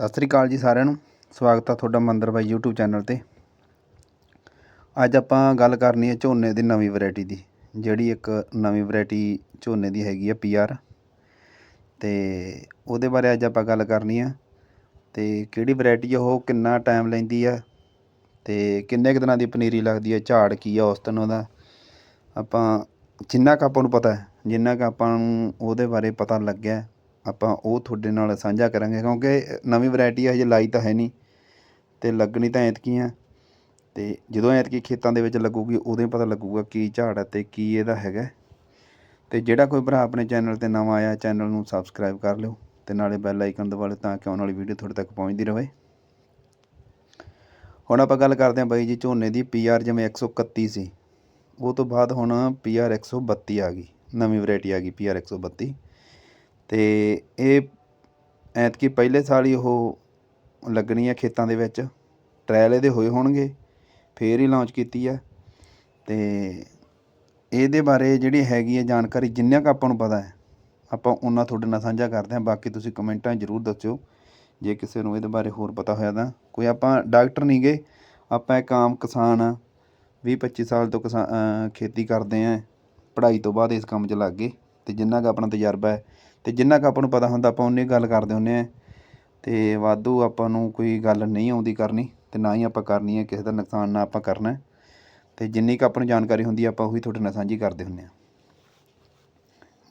ਸਤਿ ਸ੍ਰੀ ਅਕਾਲ ਜੀ ਸਾਰਿਆਂ ਨੂੰ। ਸਵਾਗਤ ਆ ਤੁਹਾਡਾ ਮੰਦਰ ਬਾਈ YouTube ਚੈਨਲ ਤੇ। ਅੱਜ ਆਪਾਂ ਗੱਲ ਕਰਨੀ ਹੈ ਝੋਨੇ ਦੀ ਨਵੀਂ ਵੈਰਾਈਟੀ ਦੀ, ਜਿਹੜੀ ਇੱਕ ਨਵੀਂ ਵੈਰਾਈਟੀ ਝੋਨੇ ਦੀ ਹੈਗੀ ਆ PR ਤੇ ਉਹਦੇ ਬਾਰੇ ਅੱਜ ਆਪਾਂ ਗੱਲ ਕਰਨੀ ਆ, ਤੇ ਕਿਹੜੀ ਵੈਰਾਈਟੀ ਆ, ਉਹ ਕਿੰਨਾ ਟਾਈਮ ਲੈਂਦੀ ਆ, ਤੇ ਕਿੰਨੇ ਕੁ ਦਿਨਾਂ ਦੀ ਪਨੀਰੀ ਲੱਗਦੀ ਆ, ਝਾੜ ਕੀ ਆ ਉਸ ਦਿਨ ਉਹਦਾ। ਆਪਾਂ ਜਿੰਨਾ ਕੁ ਆਪਾਂ ਨੂੰ ਪਤਾ ਹੈ, ਜਿੰਨਾ ਕੁ ਆਪਾਂ ਨੂੰ ਉਹਦੇ ਬਾਰੇ ਪਤਾ ਲੱਗਿਆ ਆਪਾਂ ਉਹ ਤੁਹਾਡੇ ਨਾਲ ਸਾਂਝਾ ਕਰਾਂਗੇ, ਕਿਉਂਕਿ ਨਵੀਂ ਵੈਰਾਈਟੀ ਹਜੇ ਲਾਈ ਤਾਂ ਹੈ ਨਹੀਂ ਤੇ ਲੱਗਣੀ ਤਾਂ ਐਤਕੀ ਆ। ਤੇ ਜਦੋਂ ਐਤਕੀ ਖੇਤਾਂ ਦੇ ਵਿੱਚ ਲੱਗੂਗੀ, ਉਦੋਂ ਹੀ ਪਤਾ ਲੱਗੂਗਾ ਕੀ ਝਾੜ ਹੈ ਤੇ ਕੀ ਇਹਦਾ ਹੈਗਾ। ਤੇ ਜਿਹੜਾ ਕੋਈ ਭਰਾ ਆਪਣੇ ਚੈਨਲ ਤੇ ਨਵਾਂ ਆਇਆ ਚੈਨਲ ਨੂੰ ਸਬਸਕ੍ਰਾਈਬ ਕਰ ਲਿਓ ਤੇ ਨਾਲੇ ਬੈਲ ਆਈਕਨ ਦਬਾ ਲਿਓ ਤਾਂ ਕਿ ਆਉਣ ਵਾਲੀ ਵੀਡੀਓ ਤੁਹਾਡੇ ਤੱਕ ਪਹੁੰਚਦੀ ਰਹੇ। ਹੁਣ ਆਪਾਂ ਗੱਲ ਕਰਦੇ ਹਾਂ ਬਾਈ ਜੀ ਝੋਨੇ ਦੀ PR ਜਿਵੇਂ 131 ਸੀ ਉਹ ਤੋਂ ਬਾਅਦ ਹੁਣ PR 132 ਆ ਗਈ, ਨਵੀਂ ਵੈਰਾਈਟੀ ਆ ਗਈ, PR 132 ਅਤੇ ਇਹ ਐਤਕੀ ਪਹਿਲੇ ਸਾਲ ਹੀ ਉਹ ਲੱਗਣੀ ਹੈ ਖੇਤਾਂ ਦੇ ਵਿੱਚ। ਟ੍ਰਾਇਲ ਇਹਦੇ ਹੋਏ ਹੋਣਗੇ, ਫਿਰ ਹੀ ਲਾਂਚ ਕੀਤੀ ਹੈ ਅਤੇ ਇਹਦੇ ਬਾਰੇ ਜਿਹੜੀ ਹੈਗੀ ਹੈ ਜਾਣਕਾਰੀ ਜਿੰਨਾ ਕੁ ਆਪਾਂ ਨੂੰ ਪਤਾ ਹੈ, ਆਪਾਂ ਉਹਨਾਂ ਤੁਹਾਡੇ ਨਾਲ ਸਾਂਝਾ ਕਰਦੇ ਹਾਂ। ਬਾਕੀ ਤੁਸੀਂ ਕਮੈਂਟਾਂ ਜ਼ਰੂਰ ਦੱਸਿਓ, ਜੇ ਕਿਸੇ ਨੂੰ ਇਹਦੇ ਬਾਰੇ ਹੋਰ ਪਤਾ ਹੋਇਆ ਤਾਂ। ਕੋਈ ਆਪਾਂ ਡਾਕਟਰ ਨਹੀਂ ਗਏ ਆਪਾਂ ਇੱਕ ਆਮ ਕਿਸਾਨ ਆ 20 25 ਸਾਲ ਤੋਂ ਕਿਸਾਨ ਖੇਤੀ ਕਰਦੇ ਆਂ, ਪੜ੍ਹਾਈ ਤੋਂ ਬਾਅਦ ਇਸ ਕੰਮ 'ਚ ਲੱਗ ਗਏ। ਤੇ ਜਿੰਨਾ ਕੁ ਆਪਣਾ ਤਜਰਬਾ ਹੈ ਅਤੇ ਜਿੰਨਾ ਕੁ ਆਪਾਂ ਨੂੰ ਪਤਾ ਹੁੰਦਾ, ਆਪਾਂ ਉਨੀ ਗੱਲ ਕਰਦੇ ਹੁੰਦੇ ਹਾਂ ਅਤੇ ਵਾਧੂ ਆਪਾਂ ਨੂੰ ਕੋਈ ਗੱਲ ਨਹੀਂ ਆਉਂਦੀ ਕਰਨੀ ਅਤੇ ਨਾ ਹੀ ਆਪਾਂ ਕਰਨੀ ਹੈ, ਕਿਸੇ ਦਾ ਨੁਕਸਾਨ ਨਾ ਆਪਾਂ ਕਰਨਾ ਅਤੇ ਜਿੰਨੀ ਕੁ ਆਪਾਂ ਨੂੰ ਜਾਣਕਾਰੀ ਹੁੰਦੀ ਆਪਾਂ ਉਹੀ ਤੁਹਾਡੇ ਨਾਲ ਸਾਂਝੀ ਕਰਦੇ ਹੁੰਦੇ ਹਾਂ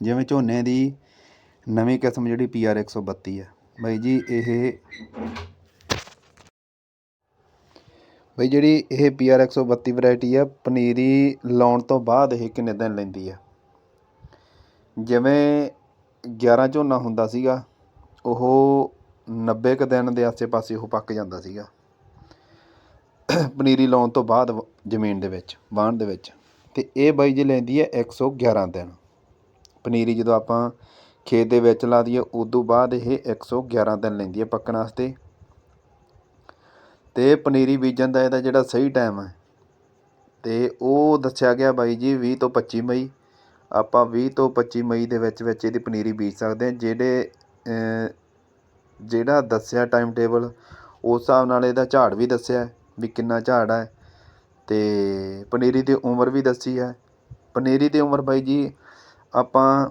ਜਿਵੇਂ ਝੋਨੇ ਦੀ ਨਵੀਂ ਕਿਸਮ ਜਿਹੜੀ ਪੀ PR 132 ਹੈ ਬਾਈ ਜੀ, ਇਹ ਬਈ ਜਿਹੜੀ ਇਹ ਪੀ PR 132 ਵੈਰਾਈਟੀ ਆ, ਪਨੀਰੀ ਲਾਉਣ ਤੋਂ ਬਾਅਦ ਇਹ ਕਿੰਨੇ ਦਿਨ ਲੈਂਦੀ ਆ? ਜਿਵੇਂ 11 ਝੋਨਾ ਹੁੰਦਾ ਸੀਗਾ, ਉਹ 90 ਕੁ ਦਿਨ ਦੇ ਆਸੇ-ਪਾਸੇ ਉਹ ਪੱਕ ਜਾਂਦਾ ਸੀਗਾ। ਪਨੀਰੀ ਲਾਉਣ ਤੋਂ ਬਾਅਦ ਜ਼ਮੀਨ ਦੇ ਵਿੱਚ, ਵਾਹਣ ਦੇ ਵਿੱਚ। ਤੇ ਇਹ ਬਾਈ ਜੀ ਲੈਂਦੀ ਹੈ 111 ਦਿਨ। ਪਨੀਰੀ ਜਦੋਂ ਆਪਾਂ ਖੇਤ ਦੇ ਵਿੱਚ ਲਾ ਦਈਏ, ਉਦੋਂ ਬਾਅਦ ਇਹ 111 ਦਿਨ ਲੈਂਦੀ ਹੈ ਪੱਕਣ ਵਾਸਤੇ। ਤੇ ਪਨੀਰੀ ਬੀਜਣ ਦਾ ਇਹਦਾ ਜਿਹੜਾ ਸਹੀ ਟਾਈਮ ਹੈ, ਤੇ ਉਹ ਦੱਸਿਆ ਗਿਆ ਬਾਈ ਜੀ 20 ਤੋਂ 25 ਮਈ। ਆਪਾਂ ਵੀਹ ਤੋਂ 25 ਮਈ ਦੇ ਵਿੱਚ ਵਿੱਚ ਇਹਦੀ ਪਨੀਰੀ ਬੀਜ ਸਕਦੇ ਹਾਂ, ਜਿਹੜੇ ਜਿਹੜਾ ਦੱਸਿਆ ਟਾਈਮ ਟੇਬਲ ਉਸ ਹਿਸਾਬ ਨਾਲ ਇਹਦਾ ਝਾੜ ਵੀ ਦੱਸਿਆ ਵੀ ਕਿੰਨਾ ਝਾੜ ਹੈ ਅਤੇ ਪਨੀਰੀ ਦੀ ਉਮਰ ਵੀ ਦੱਸੀ ਹੈ। ਪਨੀਰੀ ਦੀ ਉਮਰ ਬਾਈ ਜੀ ਆਪਾਂ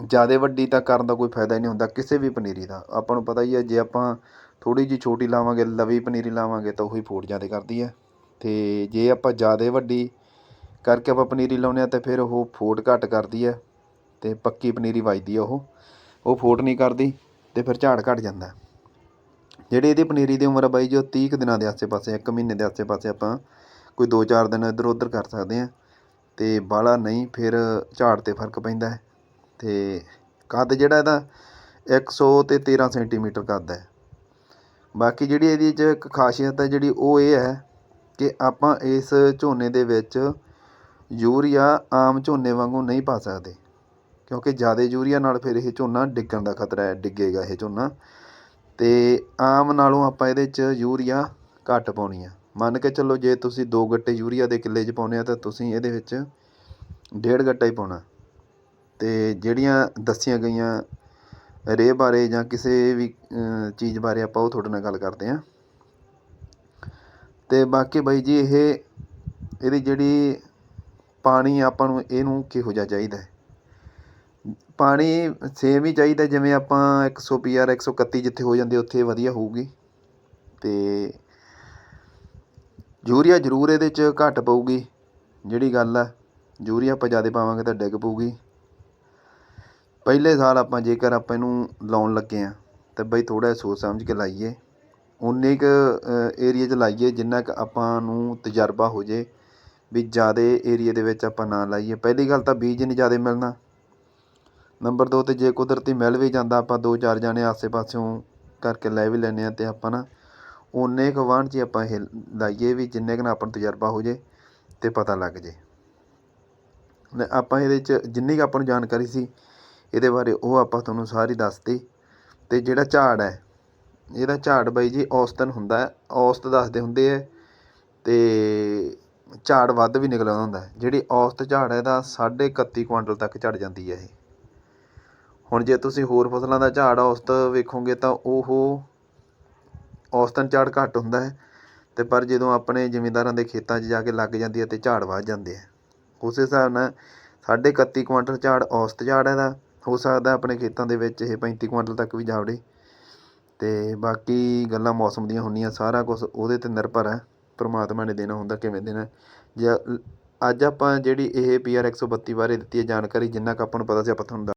ਜ਼ਿਆਦਾ ਵੱਡੀ ਤਾਂ ਕਰਨ ਦਾ ਕੋਈ ਫਾਇਦਾ ਹੀ ਨਹੀਂ ਹੁੰਦਾ ਕਿਸੇ ਵੀ ਪਨੀਰੀ ਦਾ। ਆਪਾਂ ਨੂੰ ਪਤਾ ਹੀ ਹੈ, ਜੇ ਆਪਾਂ ਥੋੜ੍ਹੀ ਜਿਹੀ ਛੋਟੀ ਲਾਵਾਂਗੇ, ਲਵੀ ਪਨੀਰੀ ਲਾਵਾਂਗੇ ਤਾਂ ਉਹੀ ਫੂਟ ਜ਼ਿਆਦਾ ਕਰਦੀ ਹੈ। ਅਤੇ ਜੇ ਆਪਾਂ ਜ਼ਿਆਦਾ ਵੱਡੀ ਕਰਕੇ ਆਪਾਂ ਪਨੀਰੀ ਲਾਉਂਦੇ ਆ ਤਾਂ ਫਿਰ ਉਹ ਫੋਟ ਘੱਟ ਕਰਦੀ ਹੈ ਤੇ ਪੱਕੀ ਪਨੀਰੀ ਵੱਜਦੀ ਆ ਉਹ। ਉਹ ਫੋਟ ਨਹੀਂ ਕਰਦੀ ਤੇ ਫਿਰ ਝਾੜ ਘਟ ਜਾਂਦਾ। ਜਿਹੜੀ ਇਹਦੀ ਪਨੀਰੀ ਦੀ ਉਮਰ ਆ ਬਾਈ ਜੀ, ਉਹ 30 ਕੁ ਦਿਨਾਂ ਦੇ ਆਸੇ-ਪਾਸੇ, ਇੱਕ ਮਹੀਨੇ ਦੇ ਆਸੇ-ਪਾਸੇ ਆਪਾਂ ਕੋਈ 2-4 ਦਿਨ ਇੱਧਰ ਉੱਧਰ ਕਰ ਸਕਦੇ ਆ ਤੇ ਬਾਹਲਾ ਨਹੀਂ, ਫਿਰ ਝਾੜ ਤੇ ਫ਼ਰਕ ਪੈਂਦਾ ਹੈ। ਤੇ ਕੱਦ ਜਿਹੜਾ ਇਹਦਾ 100 ਤੇ 13 ਸੈਂਟੀਮੀਟਰ ਕੱਦ ਹੈ। ਬਾਕੀ ਜਿਹੜੀ ਇਹਦੀ 'ਚ ਇੱਕ ਖਾਸੀਅਤ ਹੈ ਜਿਹੜੀ ਉਹ ਇਹ ਹੈ ਕਿ ਆਪਾਂ ਇਸ ਝੋਨੇ ਦੇ ਵਿੱਚ ਯੂਰੀਆ ਆਮ ਝੋਨੇ ਵਾਂਗੂੰ ਨਹੀਂ ਪਾ ਸਕਦੇ, ਕਿਉਂਕਿ ਜ਼ਿਆਦਾ ਯੂਰੀਆ ਨਾਲ ਫਿਰ ਇਹ ਝੋਨਾ ਡਿੱਗਣ ਦਾ ਖਤਰਾ ਹੈ, ਡਿੱਗੇਗਾ ਇਹ ਝੋਨਾ। ਅਤੇ ਆਮ ਨਾਲੋਂ ਆਪਾਂ ਇਹਦੇ 'ਚ ਯੂਰੀਆ ਘੱਟ ਪਾਉਣੀ ਆ। ਮੰਨ ਕੇ ਚੱਲੋ ਜੇ ਤੁਸੀਂ ਦੋ ਗੱਟੇ ਯੂਰੀਆ ਦੇ ਕਿੱਲੇ 'ਚ ਪਾਉਂਦੇ ਆ, ਤਾਂ ਤੁਸੀਂ ਇਹਦੇ ਵਿੱਚ ਡੇਢ ਗੱਟਾ ਹੀ ਪਾਉਣਾ। ਅਤੇ ਜਿਹੜੀਆਂ ਦੱਸੀਆਂ ਗਈਆਂ ਰੇਹ ਬਾਰੇ ਜਾਂ ਕਿਸੇ ਵੀ ਚੀਜ਼ ਬਾਰੇ ਆਪਾਂ ਉਹ ਤੁਹਾਡੇ ਨਾਲ ਗੱਲ ਕਰਦੇ ਹਾਂ ਅਤੇ ਬਾਕੀ ਬਾਈ ਜੀ, ਇਹ, ਇਹਦੀ ਜਿਹੜੀ ਪਾਣੀ ਆਪਾਂ ਨੂੰ ਇਹਨੂੰ ਕਿਹੋ ਜਿਹਾ ਚਾਹੀਦਾ ਪਾਣੀ ਸੇਮ ਹੀ ਚਾਹੀਦਾ ਜਿਵੇਂ ਆਪਾਂ ਇੱਕ ਸੌ ਪੰਜਾਹ ਇੱਕ ਸੌ ਇਕੱਤੀ ਜਿੱਥੇ ਹੋ ਜਾਂਦੇ ਉੱਥੇ ਵਧੀਆ ਹੋਊਗੀ। ਅਤੇ ਯੂਰੀਆ ਜ਼ਰੂਰ ਇਹਦੇ 'ਚ ਘੱਟ ਪਊਗੀ, ਜਿਹੜੀ ਗੱਲ ਆ। ਯੂਰੀਆ ਆਪਾਂ ਜ਼ਿਆਦਾ ਪਾਵਾਂਗੇ ਤਾਂ ਡਿੱਗ ਪਊਗੀ। ਪਹਿਲੇ ਸਾਲ ਆਪਾਂ ਜੇਕਰ ਆਪਾਂ ਇਹਨੂੰ ਲਾਉਣ ਲੱਗੇ ਆ ਤਾਂ ਬਈ ਥੋੜਾ ਸੋਚ ਸਮਝ ਕੇ ਲਾਈਏ। ਉਨੇ ਕੁ ਏਰੀਆ 'ਚ ਲਾਈਏ, ਜਿੰਨਾ ਕੁ ਆਪਾਂ ਨੂੰ ਤਜਰਬਾ ਹੋ ਜੇ ਵੀ ਜ਼ਿਆਦਾ ਏਰੀਏ ਦੇ ਵਿੱਚ ਆਪਾਂ ਨਾ ਲਾਈਏ। ਪਹਿਲੀ ਗੱਲ ਤਾਂ ਬੀਜ ਨਹੀਂ ਜ਼ਿਆਦਾ ਮਿਲਣਾ। ਨੰਬਰ 2 ਤੇ ਜੇ ਕੁਦਰਤੀ ਮਿਲ ਵੀ ਜਾਂਦਾ, ਆਪਾਂ ਦੋ ਚਾਰ ਜਾਣੇ ਆਸੇ ਪਾਸਿਓਂ ਕਰਕੇ ਲੈ ਵੀ ਲੈਂਦੇ ਹਾਂ ਅਤੇ ਆਪਾਂ ਨਾ ਉਨੇ ਕੁ ਵਾਹਣ 'ਚ ਆਪਾਂ ਇਹ ਲਾਈਏ ਵੀ ਜਿੰਨੇ ਕੁ ਨਾਲ ਆਪਾਂ ਨੂੰ ਤਜਰਬਾ ਹੋ ਜੇ ਤੇ ਪਤਾ ਲੱਗ ਜੇ। ਆਪਾਂ ਇਹਦੇ 'ਚ ਜਿੰਨੀ ਕੁ ਆਪਾਂ ਨੂੰ ਜਾਣਕਾਰੀ ਸੀ, ਇਹਦੇ ਬਾਰੇ ਉਹ ਆਪਾਂ ਤੁਹਾਨੂੰ ਸਾਰੀ ਦੱਸਤੀ। ਅਤੇ ਜਿਹੜਾ ਝਾੜ ਹੈ, ਇਹਦਾ ਝਾੜ ਬਾਈ ਜੀ ਔਸਤਨ ਹੁੰਦਾ ਔਸਤ ਦੱਸਦੇ ਹੁੰਦੇ ਹੈ। ਅਤੇ ਝਾੜ ਵੱਧ ਵੀ ਨਿਕਲ ਆਉਂਦਾ ਹੁੰਦਾ ਹੈ। ਜਿਹੜੀ ਔਸਤ ਝਾੜ ਹੈ, ਇਹਦਾ 31.5 ਕੁਆਂਟਲ ਤੱਕ ਝੜ ਜਾਂਦੀ ਹੈ ਇਹ। ਹੁਣ ਜੇ ਤੁਸੀਂ ਹੋਰ ਫਸਲਾਂ ਦਾ ਝਾੜ ਔਸਤ ਵੇਖੋਗੇ, ਤਾਂ ਉਹ ਔਸਤਨ ਝਾੜ ਘੱਟ ਹੁੰਦਾ ਹੈ ਅਤੇ ਪਰ ਜਦੋਂ ਆਪਣੇ ਜ਼ਿਮੀਂਦਾਰਾਂ ਦੇ ਖੇਤਾਂ 'ਚ ਜਾ ਕੇ ਲੱਗ ਜਾਂਦੀ ਹੈ ਤੇ ਝਾੜ ਵੱਧ ਜਾਂਦੇ ਹੈ। ਉਸ ਹਿਸਾਬ ਨਾਲ ਸਾਢੇ ਇਕੱਤੀ ਕੁਆਂਟਲ ਝਾੜ ਔਸਤ ਝਾੜ ਇਹਦਾ। ਹੋ ਸਕਦਾ ਆਪਣੇ ਖੇਤਾਂ ਦੇ ਵਿੱਚ ਇਹ 35 ਕੁਆਂਟਲ ਤੱਕ ਵੀ ਜਾ ਵੜੇ ਤੇ ਬਾਕੀ ਗੱਲਾਂ ਮੌਸਮ ਦੀਆਂ ਹੁੰਦੀਆਂ, ਸਾਰਾ ਕੁਛ ਉਹਦੇ ਤੇ ਨਿਰਭਰ ਹੈ। ਪਰਮਾਤਮਾ ਨੇ ਦੇਣਾ ਹੁੰਦਾ ਕਿਵੇਂ ਦੇਣਾ ਜਾਂ ਅੱਜ ਆਪਾਂ ਜਿਹੜੀ ਇਹ ਪੀ ਆਰ 132 ਬਾਰੇ ਦਿੱਤੀ ਹੈ ਜਾਣਕਾਰੀ, ਜਿੰਨਾ ਕੁ ਆਪਾਂ ਨੂੰ ਪਤਾ ਸੀ, ਆਪਾਂ ਤੁਹਾਨੂੰ ਦੱਸ